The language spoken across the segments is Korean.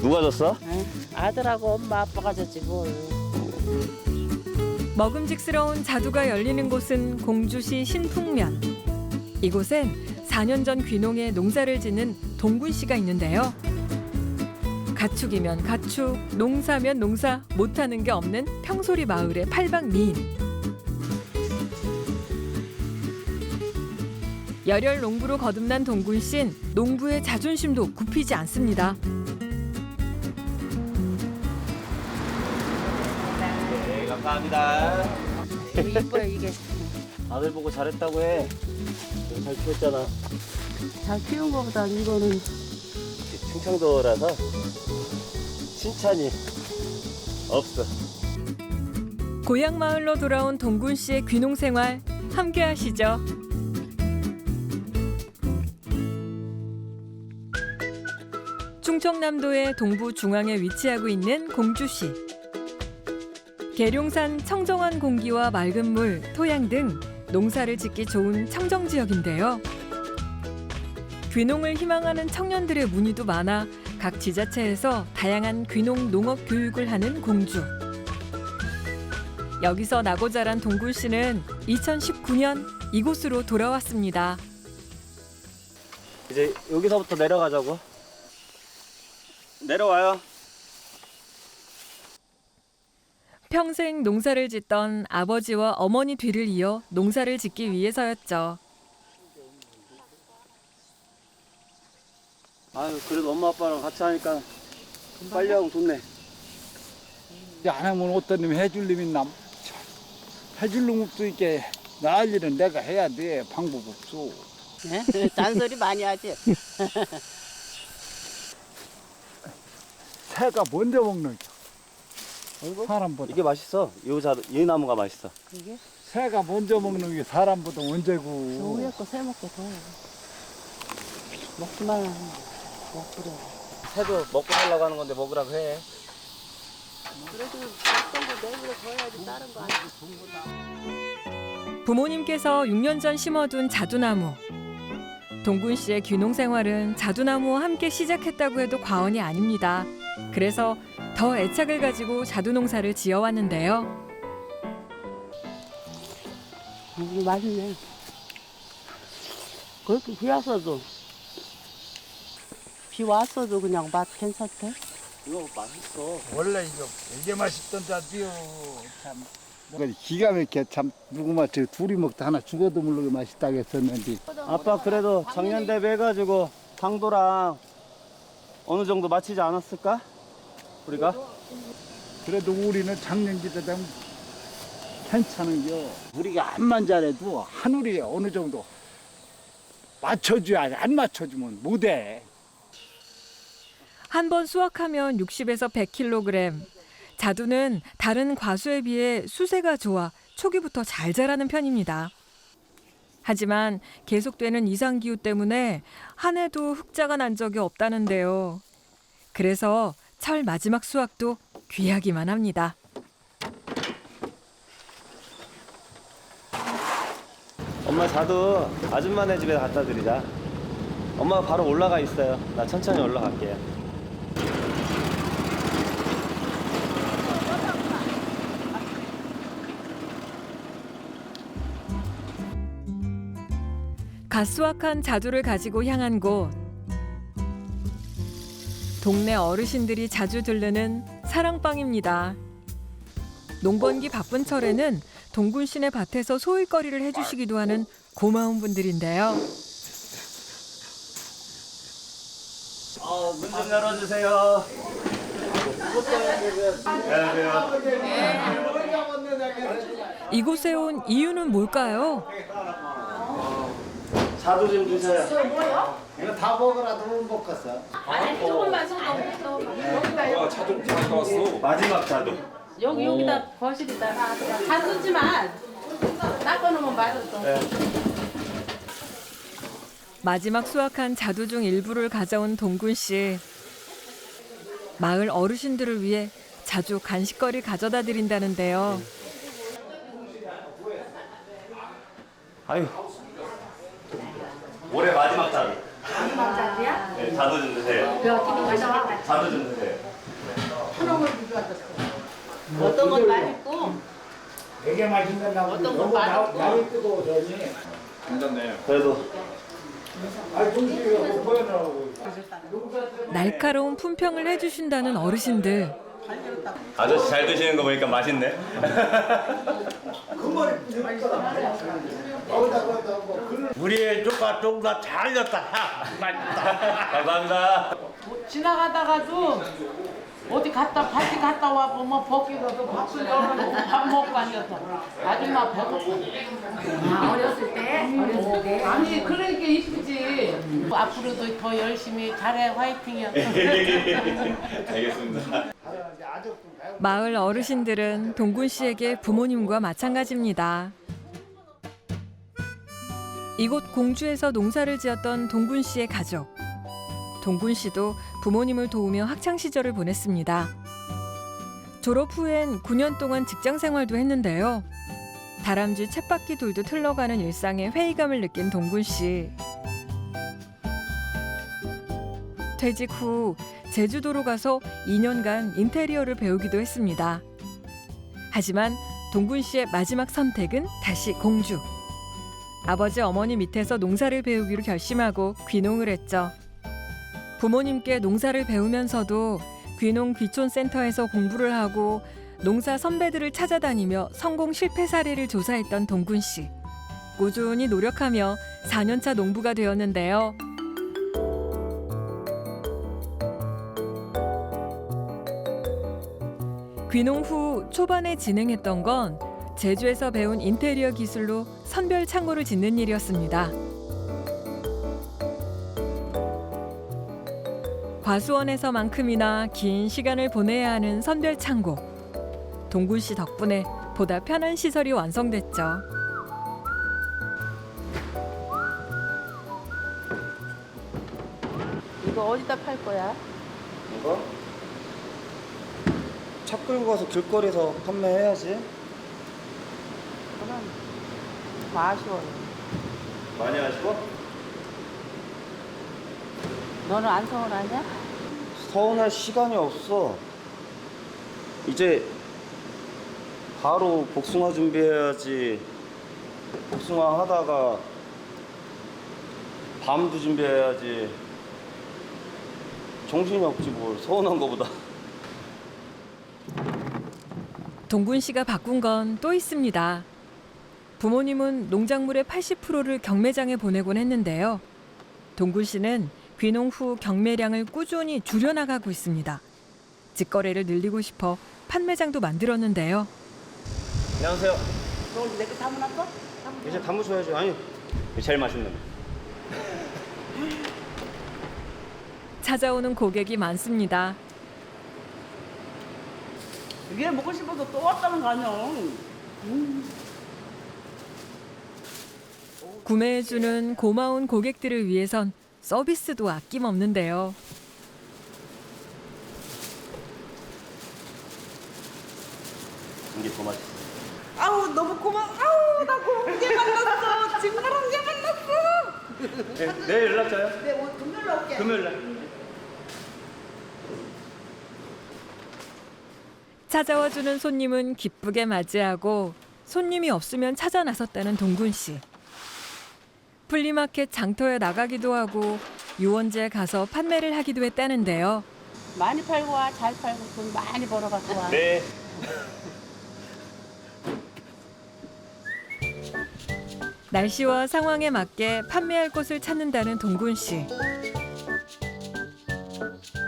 누가 줬어? 응? 아들하고 엄마 아빠가 줬지 뭘. 먹음직스러운 자두가 열리는 곳은 공주시 신풍면. 이곳엔 4년 전 귀농에 농사를 짓는 동군 씨가 있는데요. 가축이면 가축, 농사면 농사, 못하는 게 없는 평소리 마을의 팔방 미인. 열혈 농부로 거듭난 동군 씨는 농부의 자존심도 굽히지 않습니다. 감사합니다. 이뻐요 이게. 아들 보고 잘했다고 해. 너잘 키웠잖아. 잘 키운 거보다 이거는 충청도라서 칭찬이 없어. 고향 마을로 돌아온 동군 씨의 귀농 생활 함께 하시죠. 충청남도의 동부 중앙에 위치하고 있는 공주시. 계룡산 청정한 공기와 맑은 물, 토양 등 농사를 짓기 좋은 청정 지역인데요. 귀농을 희망하는 청년들의 문의도 많아 각 지자체에서 다양한 귀농 농업 교육을 하는 공주. 여기서 나고 자란 동굴 씨는 2019년 이곳으로 돌아왔습니다. 이제 여기서부터 내려가자고. 내려와요. 평생 농사를 짓던 아버지와 어머니 뒤를 이어 농사를 짓기 위해서였죠. 아유 그래도 엄마 아빠랑 같이 하니까 빨리 하고 좋네. 이제 안 하면 어떤 놈이 해줄 놈이 남 참, 해줄 놈 없도 있게 나을 일은 내가 해야 돼 방법 없어 예? 잔소리 많이 하지. 새가 먼저 먹는 게 아이고. 사람보다 이게 맛있어. 이 자, 이 나무가 맛있어. 이게 새가 먼저 먹는 게 사람보다 저 언제고 위에 거새 먹고 더. 먹기만 그래. 새도 먹고 살라고 하는 건데 먹으라고 해. 그래도 어떤 거 내일에 더 해야지 다른 거 아니지. 부모님께서 6년 전 심어둔 자두나무. 동군 씨의 귀농 생활은 자두나무와 함께 시작했다고 해도 과언이 아닙니다. 그래서 더 애착을 가지고 자두 농사를 지어왔는데요. 음, 맛있네. 그렇게 비 왔어도 비 왔어도 그냥 맛 괜찮대. 이거 맛있어. 원래 이거 되게 맛있던 자지요 참 기가 막혀 참 누구 맛저 둘이 먹다 하나 죽어도 모르게 맛있다고 했었는데 아빠 그래도 작년 대비 해가지고 당도랑 어느 정도 맞추지 않았을까? 우리가? 그래도 우리는 작년기다 되면 괜찮은겨 우리가 암만 잘해도 하늘이 어느 정도 맞춰줘야 안 맞춰주면 못해 한 번 수확하면 60에서 100kg. 자두는 다른 과수에 비해 수세가 좋아 초기부터 잘 자라는 편입니다. 하지만 계속되는 이상 기후 때문에 한 해도 흑자가 난 적이 없다는데요. 그래서 철 마지막 수확도 귀하기만 합니다. 엄마 자두 아줌마네 집에 갖다 드리자. 엄마 바로 올라가 있어요. 나 천천히 올라갈게요. 갓 수확한 자두를 가지고 향한 곳. 동네 어르신들이 자주 들르는 사랑방입니다. 농번기 바쁜 철에는 동군 씨네 밭에서 소일거리를 해주시기도 하는 고마운 분들인데요. 어, 문좀 열어주세요. 이곳에 온 이유는 뭘까요? 자두 좀 주세요. 이거 다 먹으라도 못 먹겠어 마지막 자두. 여기 여기다 거실에다 다 쓰지만 닦아놓으면 맛없어. 마지막 수확한 자두 중 일부를 가져온 동군 씨. 마을 어르신들을 위해 자주 간식거리 가져다 드린다는데요. 아유. 올해 마지막 자두. 자두야? 네, 자두 좀 드세요. 자두 좀 드세요. 어떤 건 맛있고 되게 맛있는 나무. 어떤 건 맛없고. 날이 뜨거워서니. 그래도 아, 정신이 보여나오고. 날카로운 품평을 해주신다는 어르신들. 아저씨 잘 드시는 거 보니까 맛있네. 우리 조카 좀더 잘렸다. 감사합니다. 지나가다가도 어디 갔다 밖에 갔다 와 보면 벗기고도 밥을 열어놓고 밥 먹고 앉아서 아줌마 배고파. 아, 어렸을 때? 어렸을 때? 아니 그러니까 이쁘지. 앞으로도 더 열심히 잘해 화이팅이야. 알겠습니다. 마을 어르신들은 동군 씨에게 부모님과 마찬가지입니다. 이곳 공주에서 농사를 지었던 동군 씨의 가족. 동군 씨도 부모님을 도우며 학창 시절을 보냈습니다. 졸업 후엔 9년 동안 직장 생활도 했는데요. 다람쥐 챗바퀴 돌도 틀러가는 일상에 회의감을 느낀 동군 씨. 퇴직 후 제주도로 가서 2년간 인테리어를 배우기도 했습니다. 하지만 동군 씨의 마지막 선택은 다시 공주. 아버지 어머니 밑에서 농사를 배우기로 결심하고 귀농을 했죠. 부모님께 농사를 배우면서도 귀농 귀촌 센터에서 공부를 하고 농사 선배들을 찾아다니며 성공 실패 사례를 조사했던 동군 씨. 꾸준히 노력하며 4년차 농부가 되었는데요. 귀농 후 초반에 진행했던 건 제주에서 배운 인테리어 기술로 선별 창고를 짓는 일이었습니다. 과수원에서만큼이나 긴 시간을 보내야 하는 선별 창고. 동군 씨 덕분에 보다 편한 시설이 완성됐죠. 이거 어디다 팔 거야? 이거? 차 끌고 가서 길거리에서 판매해야지. 그럼 더 아쉬워. 많이 하시고? 너는 안 서운하냐? 서운할 시간이 없어. 이제 바로 복숭아 준비해야지. 복숭아 하다가 밤도 준비해야지. 정신이 없지 뭘 서운한 거보다. 동군 씨가 바꾼 건 또 있습니다. 부모님은 농작물의 80%를 경매장에 보내곤 했는데요. 동군 씨는 귀농 후 경매량을 꾸준히 줄여나가고 있습니다. 직거래를 늘리고 싶어 판매장도 만들었는데요. 안녕하세요. 너 내거 담아놨어? 이제 담으셔야죠. 아니, 제일 맛있는. 찾아오는 고객이 많습니다. 이게 먹고 싶어서 또 왔다는 거 아니야. 구매해주는 고마운 고객들을 위해선 서비스도 아낌없는데요. 이게 더 맛있어. 아우 너무 고마워. 아우 나 고운 게 만났어. 징그러운 게 만났어. 네, 내일 연락 줘요. 네, 오늘 금요일 올게. 금요일 날. 찾아와 주는 손님은 기쁘게 맞이하고 손님이 없으면 찾아 나섰다는 동군 씨. 플리마켓 장터에 나가기도 하고 유원지에 가서 판매를 하기도 했다는데요. 많이 팔고 와. 잘 팔고 돈 많이 벌어 갖고 와. 네. 날씨와 상황에 맞게 판매할 곳을 찾는다는 동군 씨.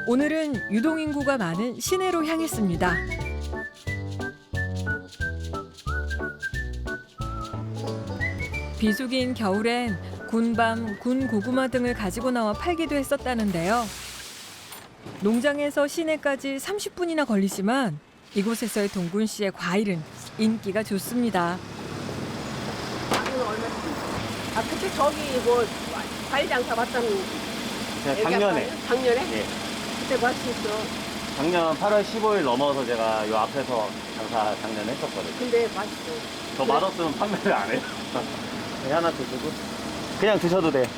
오늘은 유동인구가 많은 시내로 향했습니다. 비수기인 겨울엔 군밤, 군 고구마 등을 가지고 나와 팔기도 했었다는데요. 농장에서 시내까지 30분이나 걸리지만 이곳에서의 동군 씨의 과일은 인기가 좋습니다. 아 그때 저기 뭐 과일 장사 봤다는 제가 작년에. 아까 작년에? 예. 그때 맛있어. 작년 8월 15일 넘어서 제가 요 앞에서 장사 작년에 했었거든요. 근데 맛있어. 더 맛없으면 판매를 안 해요. 네, 하나 드시고. 그냥 드셔도 돼.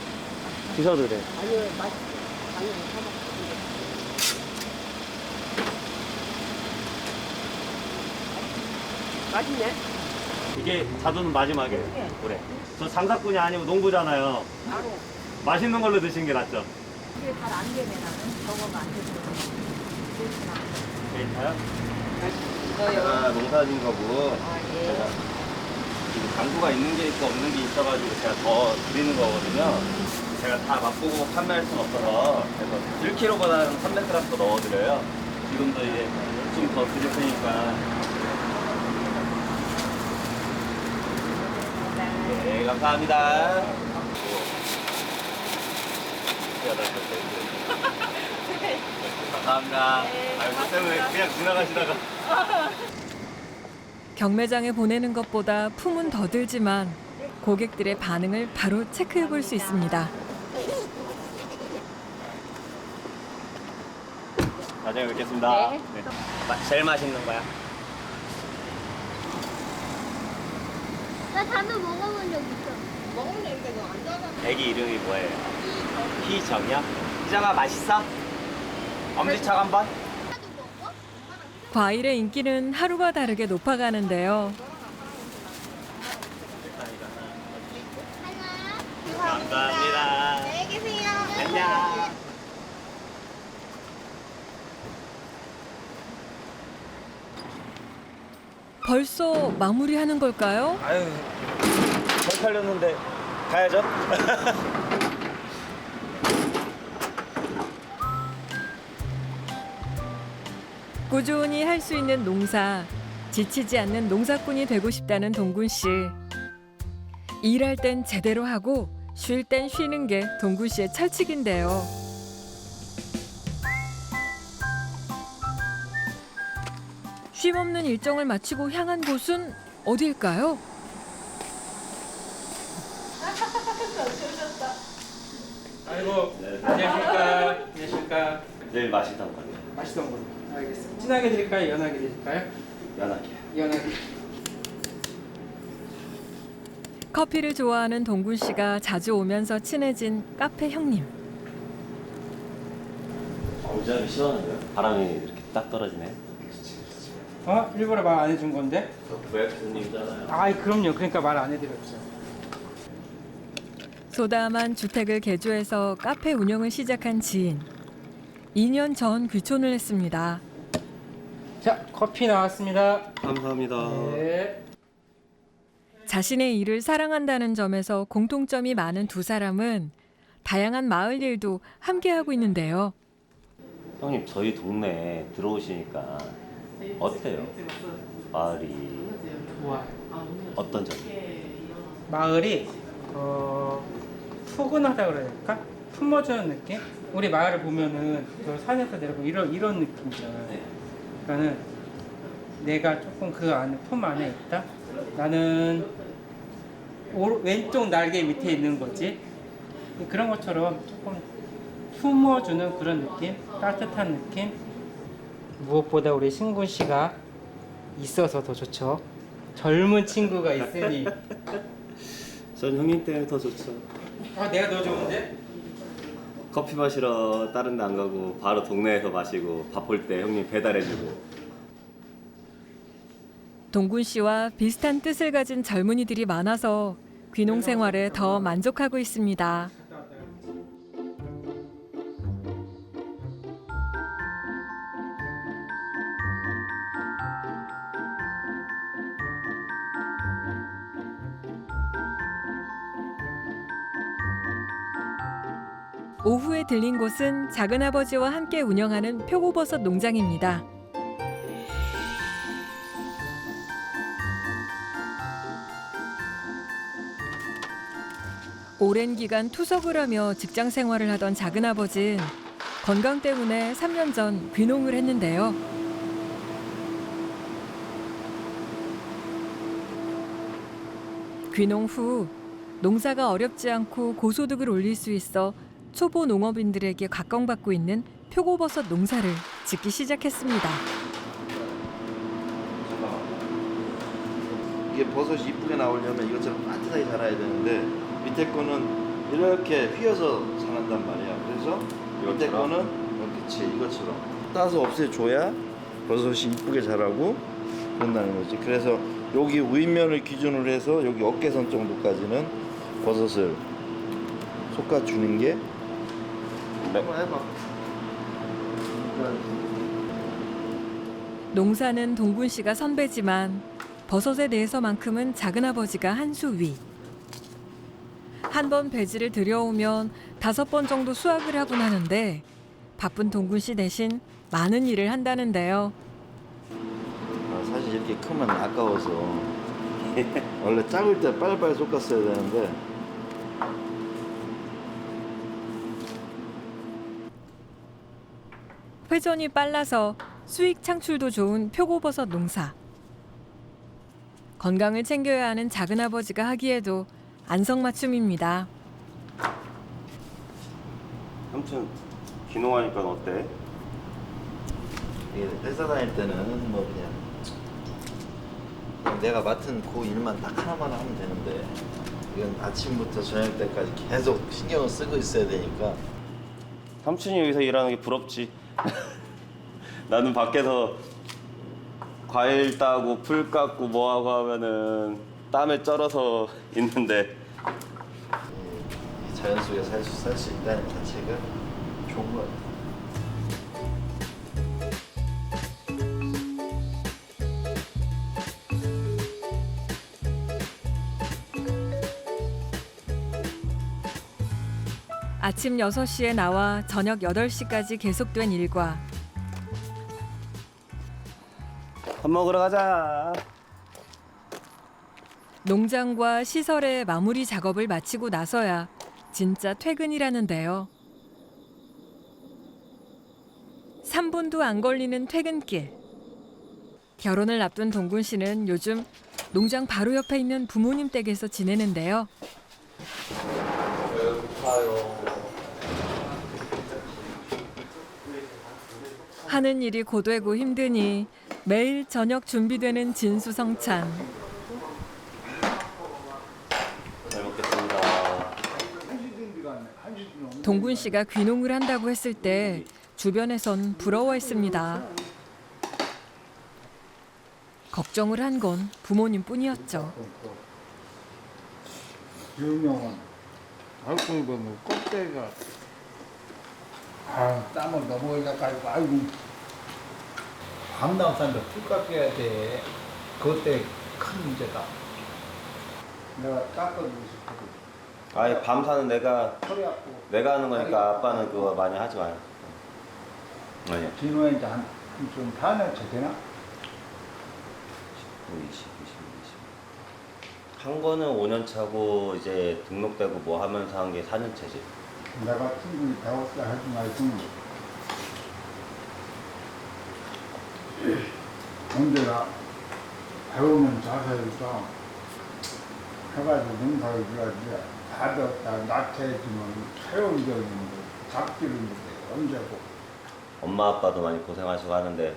드셔도 돼. 아니요 맛있어. 맛있네. 이게 자두는 마지막이에요. 올해. 저 장사꾼이 아니고 농부잖아요. 맛있는 걸로 드시는 게 낫죠. 이게 잘 안 되네 나는 저거가 안 돼서 괜찮아요? 이거요. 아, 농사진 거고. 아, 예. 지금 당구가 있는 게 있고 없는 게 있어가지고 제가 더 드리는 거거든요. 제가 다 맛보고 판매할 수는 없어서 그래서 1kg보다는 300g 더 넣어드려요. 지금도 이제 좀 더 드릴 테니까. 네, 감사합니다. 감사합니다. 아유, 저 때문에 그냥 지나가시다가. 경매장에 보내는 것보다 품은 더 들지만 고객들의 반응을 바로 체크해 볼 수 있습니다. 나중에 뵙겠습니다. 네. 마- 제일 맛있는 거야. 나 단어 먹어본 적 있어. 애기 이름이 뭐예요? 희정이요? 희정아 맛있어? 엄지척 한번? 과일의 인기는 하루가 다르게 높아가는데요. 감사합니다. 안녕히 계세요. 안녕. 벌써 마무리하는 걸까요? 아유, 잘 팔렸는데 가야죠. 꾸준히 할 수 있는 농사, 지치지 않는 농사꾼이 되고 싶다는 동군 씨. 일할 땐 제대로 하고 쉴 땐 쉬는 게 동군 씨의 철칙인데요. 쉼 없는 일정을 마치고 향한 곳은 어딜까요? 아이고 안녕하십니까 안녕하십니까 제일 맛있던 거 맛있던 걸로 알겠습니다 진하게 드릴까요 연하게 드릴까요 연하게. 연하게 커피를 좋아하는 동군 씨가 자주 오면서 친해진 카페 형님. 어우자를 시원한데요? 바람이 이렇게 딱 떨어지네. 어 일부러 말 안 해준 건데 저 부약수님이잖아요. 아이 그럼요 그러니까 말 안 해드렸죠 소담한 주택을 개조해서 카페 운영을 시작한 지인. 2년 전 귀촌을 했습니다. 자 커피 나왔습니다 감사합니다. 네 자신의 일을 사랑한다는 점에서 공통점이 많은 두 사람은 다양한 마을 일도 함께 하고 있는데요. 형님 저희 동네에 들어오시니까 어때요? 마을이 좋아 어떤 점이? 마을이 어 푸근하다 그래야 될까 품어주는 느낌 우리 마을을 보면은 저 산에서 내려고 이런 이런 느낌이잖아요 그러니까는 내가 조금 그 안에 품 안에 있다? 나는 오, 왼쪽 날개 밑에 있는 거지. 그런 것처럼 조금 품어주는 그런 느낌? 따뜻한 느낌? 무엇보다 우리 신군 씨가 있어서 더 좋죠. 젊은 친구가 있으니. 전 형님 때문에 더 좋죠. 아 내가 더 좋은데? 커피 마시러 다른 데 안 가고 바로 동네에서 마시고 밥 볼 때 형님 배달해주고 동군 씨와 비슷한 뜻을 가진 젊은이들이 많아서 귀농 생활에 더 만족하고 있습니다. 오후에 들린 곳은 작은아버지와 함께 운영하는 표고버섯 농장입니다. 오랜 기간 투석을 하며 직장 생활을 하던 작은아버지는 건강 때문에 3년 전 귀농을 했는데요. 귀농 후 농사가 어렵지 않고 고소득을 올릴 수 있어 초보 농업인들에게 각광받고 있는 표고버섯 농사를 짓기 시작했습니다. 이게 버섯이 이쁘게 나오려면 이것처럼 따뜻하게 자라야 되는데 밑에 거는 이렇게 휘어서 자란단 말이야. 그래서 이때 거는 어, 그치 이것처럼 따서 없애줘야 버섯이 이쁘게 자라고 그런다는 거지. 그래서 여기 윗면을 기준으로 해서 여기 어깨선 정도까지는 버섯을 솎아주는 게 네. 한번 해봐. 농사는 동군 씨가 선배지만 버섯에 대해서만큼은 작은 아버지가 한 수 위. 한 번 배지를 들여오면 다섯 번 정도 수확을 하곤 하는데 바쁜 동군 씨 대신 많은 일을 한다는데요. 아, 사실 이렇게 크면 아까워서 원래 작을 때 빨리빨리 솎았어야 되는데 회전이 빨라서 수익 창출도 좋은 표고버섯 농사. 건강을 챙겨야 하는 작은 아버지가 하기에도 안성맞춤입니다. 삼촌 귀농하니까 어때? 이게 회사 다닐 때는 뭐 그냥 그냥 내가 맡은 그 일만 딱 하나만 하면 되는데 이건 아침부터 저녁 때까지 계속 신경을 쓰고 있어야 되니까 삼촌이 여기서 일하는 게 부럽지. 나는 밖에서 과일 따고 풀 깎고 뭐 하고 하면은 땀에 쩔어서 있는데 이 자연 속에 살 수 있다는 자체가 좋은 것 같아. 아침 6시에 나와 저녁 8시까지 계속된 일과 밥 먹으러 가자. 농장과 시설의 마무리 작업을 마치고 나서야 진짜 퇴근이라는데요. 3분도 안 걸리는 퇴근길. 결혼을 앞둔 동군 씨는 요즘 농장 바로 옆에 있는 부모님 댁에서 지내는데요. 하는 일이 고되고 힘드니 매일 저녁 준비되는 진수성찬. 잘 먹겠습니다. 동군 씨가 귀농을 한다고 했을 때 주변에선 부러워했습니다. 걱정을 한 건 부모님뿐이었죠. 유명한 알코올 보면 껍데기가 아 땀을 너무 흘려 가지고 아이고 밤남산도 풀 깎아야 돼 그때 큰 문제다 내가 깎아주고 싶거든 아예 밤 사는 내가 허리 아프고 내가 하는 거니까 아빠는 그거 많이 하지 마요. 아니. 비누에 이제 한좀 다녀쳐 되나? 20, 20, 20. 한 거는 5년 차고 이제 등록되고 뭐 하면서 한 게 4년 차지. 내가 충분히 배웠다 하지 말고 언제나 배우면 자세니까 해가지고 농사를 지어야지 다 배웠다 낙태해주면 체험적인데 잡기는데 언제고 엄마 아빠도 많이 고생하시고 하는데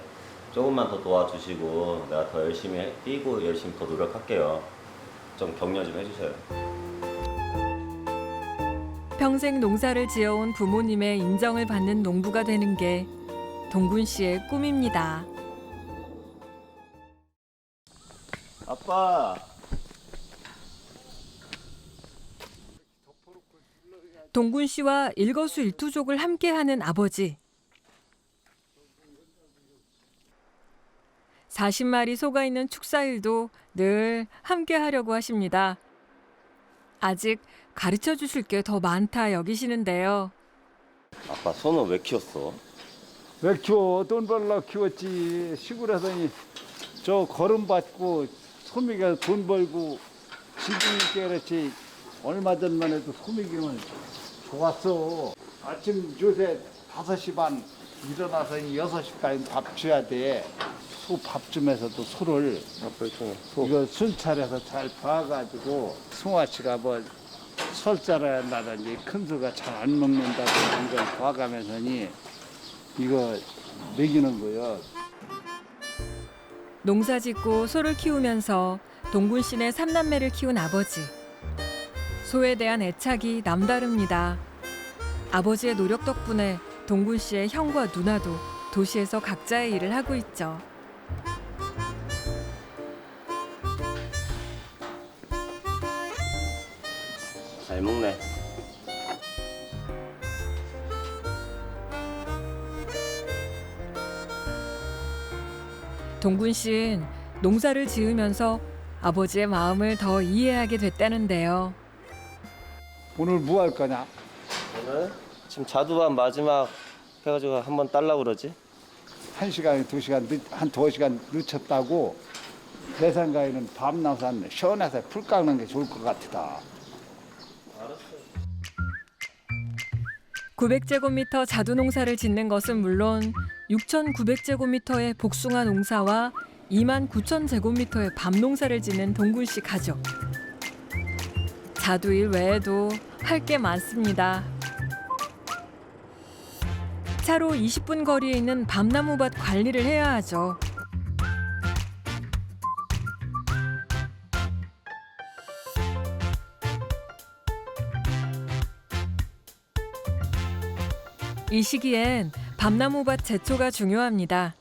조금만 더 도와주시고 내가 더 열심히 해- 뛰고 열심히 더 노력할게요. 좀 격려 좀 해주세요. 평생 농사를 지어온 부모님의 인정을 받는 농부가 되는 게 동군 씨의 꿈입니다. 아빠. 동군 씨와 일거수일투족을 함께하는 아버지. 40마리 소가 있는 축사일도 늘 함께하려고 하십니다. 아직 가르쳐 주실 게 더 많다 여기시는데요. 아빠 소는 왜 키웠어? 왜 키워 돈 벌러 키웠지 시골에서니 저 걸음 받고 소미가 돈 벌고 지금께 그렇지 얼마 전만 해도 소미기는 좋았어 아침 요새 5시 반 일어나서 여섯 시까지 밥 줘야 돼 소 밥 주면서도 소를 이거 순찰해서 잘 봐가지고 승화치가 뭐 설자라야 한다든지 큰 소가 잘 안 먹는다든지 이걸 봐가면서니 이거 먹이는 거요. 농사 짓고 소를 키우면서 동군 씨네 삼남매를 키운 아버지. 소에 대한 애착이 남다릅니다. 아버지의 노력 덕분에 동군 씨의 형과 누나도 도시에서 각자의 일을 하고 있죠. 잘 먹네. 동군 씨는 농사를 지으면서 아버지의 마음을 더 이해하게 됐다는데요. 오늘 뭐 할 거냐? 오늘 지금 자두반 마지막 해가지고 한번 딸라 그러지. 한 시간, 두 시간, 늦, 한두 시간 늦췄다고 내 생각에는 밤낮은 시원해서 풀 깎는 게 좋을 것 같다. 900제곱미터 자두 농사를 짓는 것은 물론 6,900제곱미터의 복숭아 농사와 2만 9천 제곱미터의 밤 농사를 짓는 동군 씨 가족. 자두 일 외에도 할 게 많습니다. 차로 20분 거리에 있는 밤나무밭 관리를 해야 하죠. 이 시기엔 밤나무밭 제초가 중요합니다.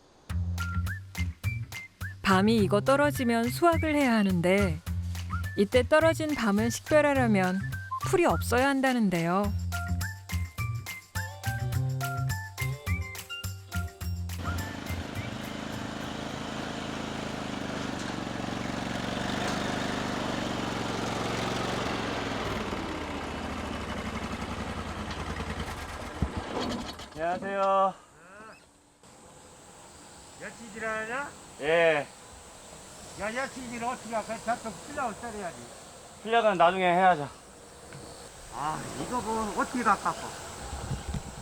밤이 익어 떨어지면 수확을 해야 하는데 이때 떨어진 밤을 식별하려면 풀이 없어야 한다는데요. 어떻게 할까? 자꾸 필라고 때려야지. 필력은 나중에 해야죠. 아 이거 뭐 어떻게 깎았어?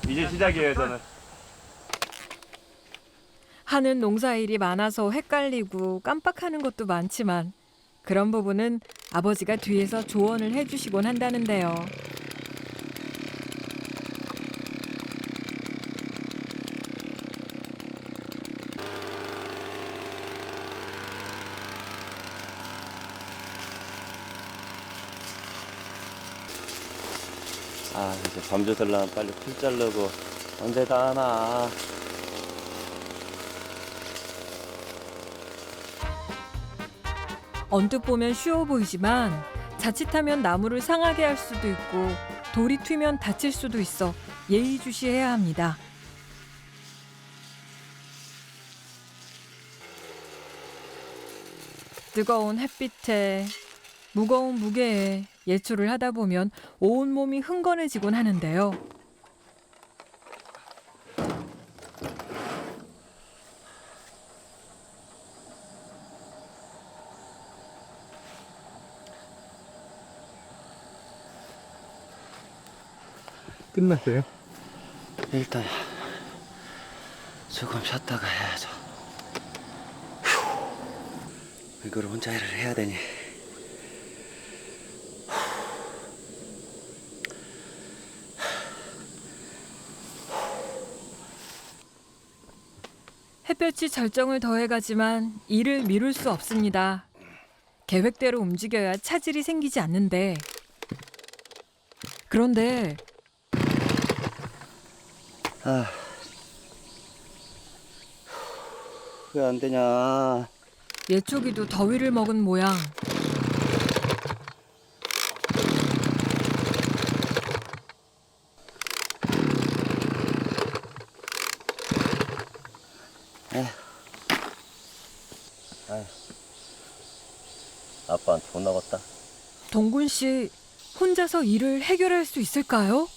이제 시작이에요, 저는. 하는 농사일이 많아서 헷갈리고 깜빡하는 것도 많지만 그런 부분은 아버지가 뒤에서 조언을 해주시곤 한다는데요. 들려면 빨리 풀 자르고 언제 다 하나. 언뜻 보면 쉬워 보이지만 자칫하면 나무를 상하게 할 수도 있고 돌이 튀면 다칠 수도 있어 예의주시해야 합니다. 뜨거운 햇빛에 무거운 무게에 예초를 하다 보면 온몸이 흥건해지곤 하는데요. 끝났어요? 일단 조금 쉬었다가 해야죠. 휴. 이걸 혼자 일을 해야 되니. 햇볕이 절정을 더해가지만 일을 미룰 수 없습니다. 계획대로 움직여야 차질이 생기지 않는데. 그런데 왜안 되냐. 예초기도 더위를 먹은 모양. 아빠한테 돈 나갔다. 동군 씨 혼자서 일을 해결할 수 있을까요?